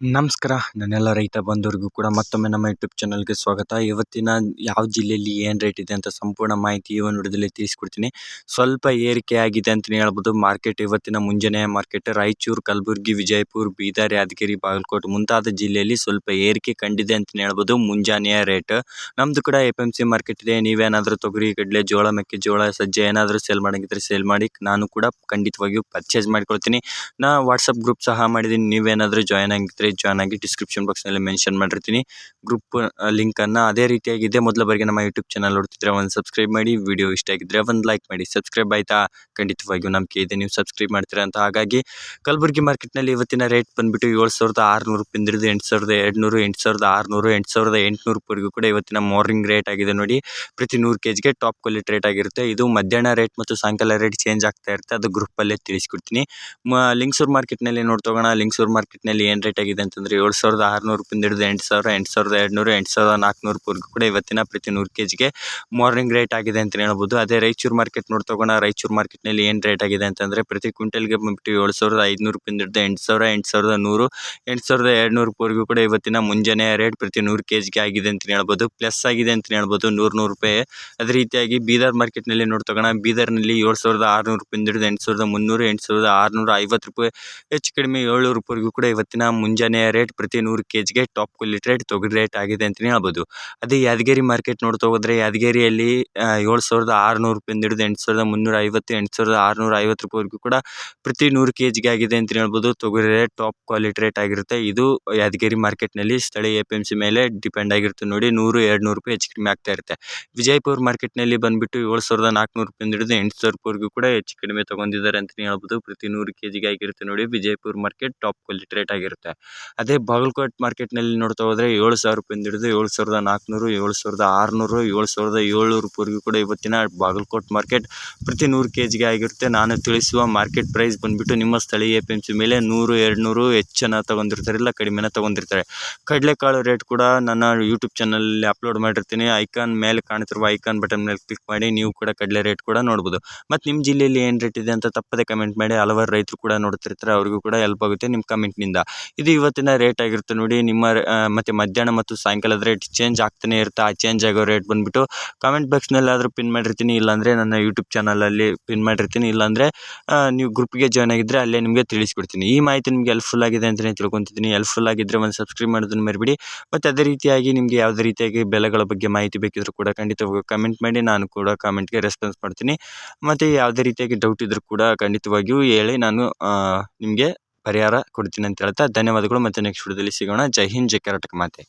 ನಮಸ್ಕಾರ. ನನ್ನೆಲ್ಲ ರೈತ ಬಂಧುರಿಗೂ ಕೂಡ ಮತ್ತೊಮ್ಮೆ ನಮ್ಮ ಯೂಟ್ಯೂಬ್ ಚಾನಲ್ಗೆ ಸ್ವಾಗತ. ಇವತ್ತಿನ ಯಾವ ಜಿಲ್ಲೆಯಲ್ಲಿ ಏನು ರೇಟ್ ಇದೆ ಅಂತ ಸಂಪೂರ್ಣ ಮಾಹಿತಿ ಈ ಒಂದು ತಿಳಿಸ್ಕೊಡ್ತೀನಿ. ಸ್ವಲ್ಪ ಏರಿಕೆ ಆಗಿದೆ ಅಂತಲೇ ಹೇಳ್ಬೋದು. ಮಾರ್ಕೆಟ್ ಇವತ್ತಿನ ಮುಂಜಾನೆ ಮಾರ್ಕೆಟ್ ರಾಯಚೂರು, ಕಲಬುರಗಿ, ವಿಜಯಪುರ, ಬೀದರ್, ಯಾದಗಿರಿ, ಬಾಗಲಕೋಟೆ ಮುಂತಾದ ಜಿಲ್ಲೆಯಲ್ಲಿ ಸ್ವಲ್ಪ ಏರಿಕೆ ಕಂಡಿದೆ ಅಂತಲೇ ಹೇಳ್ಬೋದು. ಮುಂಜಾನೆಯ ರೇಟ್ ನಮ್ಮದು ಕೂಡ ಎಫ್ ಎಂ ಸಿ ಮಾರ್ಕೆಟ್ ಇದೆ. ನೀವೇನಾದರೂ ತೊಗರಿ, ಕಡಲೆ, ಜೋಳ, ಮೆಕ್ಕೆಜೋಳ, ಸಜ್ಜೆ ಏನಾದರೂ ಸೇಲ್ ಮಾಡಂಗಿದ್ರೆ ಸೇಲ್ ಮಾಡಿ ನಾನು ಕೂಡ ಖಂಡಿತವಾಗಿಯೂ ಪರ್ಚೇಸ್ ಮಾಡ್ಕೊಳ್ತೀನಿ. ನಾ ವಾಟ್ಸಪ್ ಗ್ರೂಪ್ ಸಹ ಮಾಡಿದ್ದೀನಿ. ನೀವೇನಾದರೂ ಜಾಯ್ನ್ ಆಗಿದ್ರೆ ಜಾಯ್ನ್ ಆಗಿ ಡಿಸ್ಕ್ರಿಪ್ಷನ್ ಬಾಕ್ಸ್ನಲ್ಲಿ ಮೆನ್ಷನ್ ಮಾಡಿರ್ತೀನಿ. ಗ್ರೂಪ್ ಲಿಂಕನ್ನು ಅದೇ ರೀತಿಯಾಗಿದೆ. ಮೊದಲ ಬಾರಿಗೆ ನಮ್ಮ ಯೂಟ್ಯೂಬ್ ಚಾನಲ್ ನೋಡ್ತಿದ್ರೆ ಒಂದು ಸಬ್ಸ್ಕ್ರೈಬ್ ಮಾಡಿ ವಿಡಿಯೋ ಇಷ್ಟ ಆಗಿದ್ರೆ ಒಂದು ಲೈಕ್ ಮಾಡಿ. ಸಬ್ಸ್ಕ್ರೈಬ್ ಆಯಿತಾ? ಖಂಡಿತವಾಗಿಯೂ ನಂಬಿಕೆ ಇದೆ. ನೀವು ಸಬ್ಸ್ಕ್ರೈಬ್ ಮಾಡ್ತೀರಾ ಅಂತ ಹಾಗಾಗಿ ಕಲಬುರಗಿ ಮಾರ್ಕೆಟ್ನಲ್ಲಿ ಇವತ್ತಿನ ರೇಟ್ ಬಂದುಬಿಟ್ಟು ಏಳು ಸಾವಿರದ ಆರುನೂರು ರೂಪಾಯಿಂದ ಎಂಟು ಸಾವಿರದ ಎರಡುನೂರು, ಎಂಟು ಸಾವಿರದ ಆರುನೂರು, ಎಂಟು ಸಾವಿರದ ಎಂಟುನೂರು ರೂಪಾಯಿಗೂ ಕೂಡ ಇವತ್ತಿನ ಮಾರ್ನಿಂಗ್ ರೇಟ್ ಆಗಿದೆ ನೋಡಿ. ಪ್ರತಿ ನೂರು ಕೆ ಜಿಗೆ ಟಾಪ್ ಕ್ವಾಲಿಟಿ ರೇಟ್ ಆಗಿರುತ್ತೆ. ಇದು ಮಧ್ಯಾಹ್ನ ರೇಟ್ ಮತ್ತು ಸಾಯಂಕಾಲ ರೇಟ್ ಚೇಂಜ್ ಆಗ್ತಾ ಇರುತ್ತೆ. ಅದು ಗ್ರೂಪಲ್ಲೇ ತಿಳಿಸ್ಕೊಡ್ತೀನಿ. ಮ, ಲಿಂಗ್ಸೂರು ಮಾರ್ಕೆಟ್ನಲ್ಲಿ ನೋಡ್ತೋಗೋಣ ಮಾರ್ಕೆಟ್ ಮಾರ್ಕೆಟ್ನಲ್ಲಿ ಏನು ರೇಟ್ ಆಗಿದೆ ಅಂತಂದರೆ ಏಳು ಸಾವಿರದ ಆರುನೂರು ರೂಪಾಯಿಂದ ಹಿಡಿದು ಎಂಟು ಸಾವಿರ, ಎಂಟು ಸಾವಿರದ ಎರಡುನೂರು, ಎಂಟು ಸಾವಿರದ ನಾಲ್ಕುನೂರು ರೂಪಾಯಿವರೆಗೂ ಕೂಡ ಇವತ್ತಿನ ಪ್ರತಿ ನೂರು ಕೆ ಜಿಗೆ ಮಾರ್ನಿಂಗ್ ರೇಟ್ ಆಗಿದೆ ಅಂತಲೇ ಹೇಳ್ಬೋದು. ಅದೇ ರಾಯಚೂರು ಮಾರ್ಕೆಟ್ ನೋಡ್ತೋಗೋಣ ರಾಯಚೂರು ಮಾರ್ಕೆಟ್ನಲ್ಲಿ ಏನು ರೇಟ್ ಆಗಿದೆ ಅಂತಂದರೆ ಪ್ರತಿ ಕ್ವಿಂಟಲ್ಗೆ ಬಂದ್ಬಿಟ್ಟು ಏಳು ಸಾವಿರದ ಐದುನೂರು ರೂಪಾಯಿಂದ ಹಿಡಿದು ಎಂಟು ಸಾವಿರ, ಎಂಟು ಸಾವಿರದ ನೂರು, ಎಂಟು ಸಾವಿರದ ಎರಡುನೂರು ರೂಪಾಯಿವರೆಗೂ ಕೂಡ ಇವತ್ತಿನ ಮುಂಜಾನೆ ರೇಟ್ ಪ್ರತಿ ನೂರು ಕೆ ಜಿಗೆ ಆಗಿದೆ ಅಂತಲೇ ಹೇಳ್ಬೋದು. ಪ್ಲಸ್ ಆಗಿದೆ ಅಂತಲೇ ಹೇಳ್ಬೋದು. ನೂರು ನೂರು ರೂಪಾಯಿ ಅದೇ ರೀತಿಯಾಗಿ ಬೀದರ್ ಮಾರ್ಕೆಟ್ನಲ್ಲಿ ನೋಡ್ತೋಗೋಣ ಬೀದರ್ನಲ್ಲಿ ಏಳು ಸಾವಿರದ ಆರುನೂರು ರೂಪಾಯಿಂದ ಹಿಡಿದು ಎಂಟು ಸಾವಿರದ ಮುನ್ನೂರು, ಎಂಟು ಸಾವಿರದ ಆರುನೂರ ಐವತ್ತು ರೂಪಾಯಿ ಹೆಚ್ಚು ಕಡಿಮೆ ಏಳ್ನೂರು ರೂಪಾಯಿಗೂ ಕೂಡ ಇವತ್ತಿನ ಮುಂಜಾನೆಯ ರೇಟ್ ಪ್ರತಿ ನೂರು ಕೆ ಜಿಗೆ ಟಾಪ್ ಕ್ವಾಲಿಟಿ ರೇಟ್ ತೊಗರಿ ರೇಟ್ ಆಗಿದೆ ಅಂತಲೇ ಹೇಳ್ಬೋದು. ಅದೇ ಯಾದಗಿರಿ ಮಾರ್ಕೆಟ್ ನೋಡ್ತಾ ಹೋದ್ರೆ ಯಾದಗಿರಿಯಲ್ಲಿ ಏಳು ಸಾವಿರದ ಆರುನೂರು ರೂಪಾಯಿಂದ ಹಿಡಿದು ಎಂಟು ಸಾವಿರದ ಮುನ್ನೂರ ಐವತ್ತು, ಎಂಟು ಸಾವಿರದ ಆರುನೂರ ಐವತ್ತು ರೂಪಾಯಿವರೆಗೂ ಕೂಡ ಪ್ರತಿ ನೂರು ಕೆ ಜಿಗೆ ಆಗಿದೆ ಅಂತಲೇ ಹೇಳ್ಬೋದು. ತೊಗರಿ ರೇಟ್ ಟಾಪ್ ಕ್ವಾಲಿಟಿ ರೇಟ್ ಆಗಿರುತ್ತೆ. ಇದು ಯಾದಗಿರಿ ಮಾರ್ಕೆಟ್ನಲ್ಲಿ ಸ್ಥಳೀಯ ಎ ಪಿ ಎಂ ಸಿ ಮೇಲೆ ಡಿಪೆಂಡ್ ಆಗಿರುತ್ತೆ. ನೋಡಿ ನೂರು ಎರಡು ನೂರು ರೂಪಾಯಿ ಹೆಚ್ಚು ಕಡಿಮೆ ಆಗ್ತಾ ಇರುತ್ತೆ. ವಿಜಯಪುರ ಮಾರ್ಕೆಟ್ನಲ್ಲಿ ಬಂದುಬಿಟ್ಟು ಏಳು ಸಾವಿರದ ನಾಲ್ಕುನೂರು ರೂಪಾಯಿಂದ ಹಿಡಿದು ಎಂಟು ಸಾವಿರ ರೂಪಾಯಿವರೆಗೂ ಕೂಡ ಹೆಚ್ಚು ಕಡಿಮೆ ತೊಗೊಂಡಿದ್ದಾರೆ ಅಂತಲೇ ಹೇಳ್ಬೋದು. ಪ್ರತಿ ನೂರು ಕೆ ಜಿಗೆ ಆಗಿರುತ್ತೆ ನೋಡಿ Vijayapura market top quality rate ಆಗಿರುತ್ತೆ. ಅದೇ ಬಾಗಲಕೋಟೆ ಮಾರ್ಕೆಟ್ನಲ್ಲಿ ನೋಡ್ತಾ ಹೋದರೆ ಏಳು ಸಾವಿರ ರೂಪಾಯಿಂದ ಹಿಡಿದು ಏಳು ಸಾವಿರದ ನಾಲ್ಕುನೂರು, ಏಳು ಸಾವಿರದ ಆರುನೂರು, ಏಳು ಸಾವಿರದ ಏಳ್ನೂರು ರೂಪಾಯಿವರೆಗೂ ಕೂಡ ಇವತ್ತಿನ ಬಾಗಲಕೋಟೆ ಮಾರ್ಕೆಟ್ ಪ್ರತಿ ನೂರು ಕೆ ಜಿಗೆ ಆಗಿರುತ್ತೆ. ನಾನು ತಿಳಿಸುವ ಮಾರ್ಕೆಟ್ ಪ್ರೈಸ್ ಬಂದುಬಿಟ್ಟು ನಿಮ್ಮ ಸ್ಥಳೀಯ ಎ ಪಿ ಎಂ ಸಿ ಮೇಲೆ ನೂರು ಎರಡು ನೂರು ಹೆಚ್ಚನ್ನು ತೊಗೊಂಡಿರ್ತಾರೆ, ಇಲ್ಲ ಕಡಿಮೆನ ತೊಗೊಂಡಿರ್ತಾರೆ. ಕಡಲೆಕಾಳು ರೇಟ್ ಕೂಡ ನನ್ನ ಯೂಟ್ಯೂಬ್ ಚಾನಲಲ್ಲಿ ಅಪ್ಲೋಡ್ ಮಾಡಿರ್ತೀನಿ. ಐಕಾನ್ ಮೇಲೆ ಕಾಣುತ್ತಿರುವ ಐಕಾನ್ ಬಟನ್ ಮೇಲೆ ಕ್ಲಿಕ್ ಮಾಡಿ ನೀವು ಕೂಡ ಕಡಲೆ ರೇಟ್ ಕೂಡ ನೋಡ್ಬೋದು. ಮತ್ತು ನಿಮ್ಮ ಜಿಲ್ಲೆಯಲ್ಲಿ ಏನು ರೇಟ್ ಇದೆ ಅಂತ ತಪ್ಪದೆ ಕಮೆಂಟ್ ಮಾಡಿ. ಹಲವಾರು ರೈತರು ಕೂಡ ನೋಡ್ತಿರ್ತಾರೆ. ಅವರಿಗೂ ಕೂಡ ಹೆಲ್ಪ್ ಆಗುತ್ತೆ ನಿಮ್ಮ ಕಮೆಂಟ್ನಿಂದ ಇದು ಇವತ್ತಿನ ರೇಟ್ ಆಗಿರುತ್ತೆ ನೋಡಿ. ನಿಮ್ಮ ಮತ್ತು ಮಧ್ಯಾಹ್ನ ಮತ್ತು ಸಾಯಂಕಾಲದ ರೇಟ್ ಚೇಂಜ್ ಆಗ್ತಾನೆ ಇರುತ್ತೆ. ಆ ಚೇಂಜ್ ಆಗೋ ರೇಟ್ ಬಂದುಬಿಟ್ಟು ಕಾಮೆಂಟ್ ಬಾಕ್ಸ್ನಲ್ಲಾದರೂ ಪಿನ್ ಮಾಡಿರ್ತೀನಿ. ಇಲ್ಲಾಂದರೆ ನನ್ನ ಯೂಟ್ಯೂಬ್ ಚಾನಲಲ್ಲಿ ಪಿನ್ ಮಾಡಿರ್ತೀನಿ. ಇಲ್ಲಾಂದರೆ ನೀವು ಗ್ರೂಪ್ಗೆ ಜಾಯ್ನ್ ಆಗಿದ್ದರೆ ಅಲ್ಲೇ ನಿಮಗೆ ತಿಳಿಸ್ಕೊಡ್ತೀನಿ. ಈ ಮಾಹಿತಿ ನಿಮಗೆ ಹೆಲ್ಪ್ಫುಲ್ ಆಗಿದೆ ಅಂತಲೇ ತಿಳ್ಕೊತಿದ್ದೀನಿ. ಹೆಲ್ಪ್ಫುಲ್ ಆಗಿದ್ದರೆ ಒಂದು ಸಬ್ಸ್ಕ್ರೈಬ್ ಮಾಡೋದನ್ನು ಮರಿಬಿಡಿ. ಮತ್ತು ಅದೇ ರೀತಿಯಾಗಿ ನಿಮಗೆ ಯಾವುದೇ ರೀತಿಯಾಗಿ ಬೆಲೆಗಳ ಬಗ್ಗೆ ಮಾಹಿತಿ ಬೇಕಿದ್ದರೂ ಕೂಡ ಖಂಡಿತವಾಗಿ ಕಮೆಂಟ್ ಮಾಡಿ. ನಾನು ಕೂಡ ಕಾಮೆಂಟ್ಗೆ ರೆಸ್ಪಾನ್ಸ್ ಮಾಡ್ತೀನಿ. ಮತ್ತು ಯಾವುದೇ ರೀತಿಯಾಗಿ ಡೌಟ್ ಇದ್ದರೂ ಕೂಡ ಖಂಡಿತವಾಗಿಯೂ ಹೇಳಿ. ನಾನು ನಿಮಗೆ ಪರಿಹಾರ ಕೊಡ್ತೀನಿ ಅಂತ ಹೇಳ್ತಾ ಧನ್ಯವಾದಗಳು. ಮತ್ತು ನೆಕ್ಸ್ಟ್ ವಿಡಿಯೋದಲ್ಲಿ ಸಿಗೋಣ. ಜೈ ಹಿಂದ್ ಜೈ ಕರ್ನಾಟಕ ಮಾತೆ.